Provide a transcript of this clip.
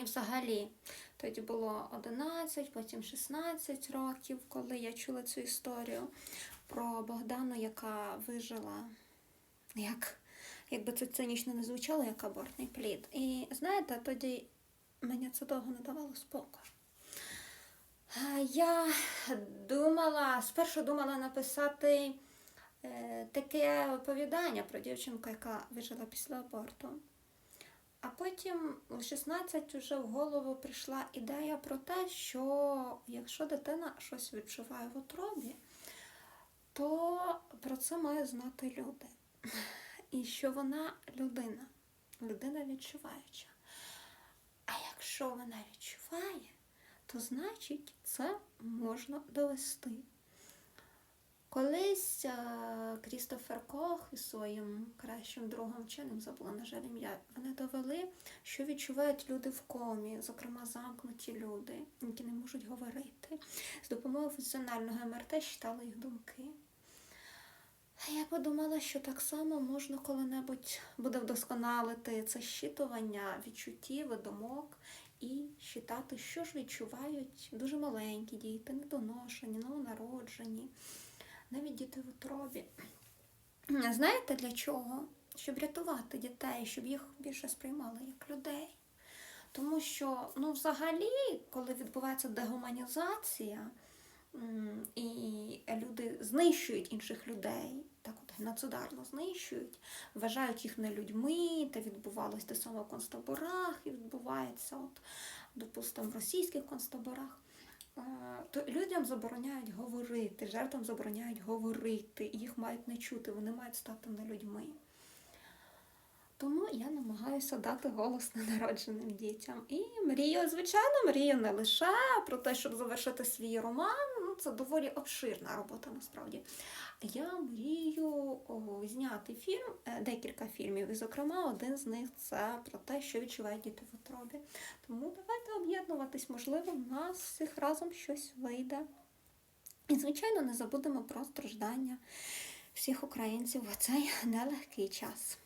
І взагалі, тоді було 11, потім 16 років, коли я чула цю історію про Богдану, яка вижила, як, якби це цинічно не звучало, як абортний плід. І знаєте, тоді мені це довго не давало спокою. Е, Я думала, спершу думала написати е, таке оповідання про дівчинку, яка вижила після аборту. А потім у 16 вже в голову прийшла ідея про те, що якщо дитина щось відчуває в утробі, то про це має знати люди. І що вона людина, людина відчуваюча. А якщо вона відчуває, то значить це можна довести. Колись е, Крістофер Кох із своїм кращим другом вченим, забула, на жаль, ім'я, вони довели, що відчувають люди в комі, зокрема замкнуті люди, які не можуть говорити. З допомогою функціонального МРТ читали їх думки. Я подумала, що так само можна коли-небудь буде вдосконалити це щитування відчуттів і думок і считати, що ж відчувають дуже маленькі діти, недоношені, новонароджені, навіть діти в утробі. Знаєте для чого? Щоб рятувати дітей, щоб їх більше сприймали як людей. Тому що, ну, взагалі, коли відбувається дегуманізація, і люди знищують інших людей, так от геноцидарно знищують, вважають їх не людьми, та відбувалось те саме в концтаборах, і відбувається, от, допустимо, в російських концтаборах. То людям забороняють говорити, жертвам забороняють говорити, їх мають не чути, вони мають стати не людьми. Тому я намагаюся дати голос ненародженим дітям. І мрію, звичайно, мрію не лише про те, щоб завершити свій роман. Ну, це доволі обширна робота насправді. Я мрію зняти фільм, е, декілька фільмів, і, зокрема, один з них це про те, що відчувають діти в утробі. Тому давайте об'єднуватись, можливо, в нас всіх разом щось вийде. І, звичайно, не забудемо про страждання всіх українців в цей нелегкий час.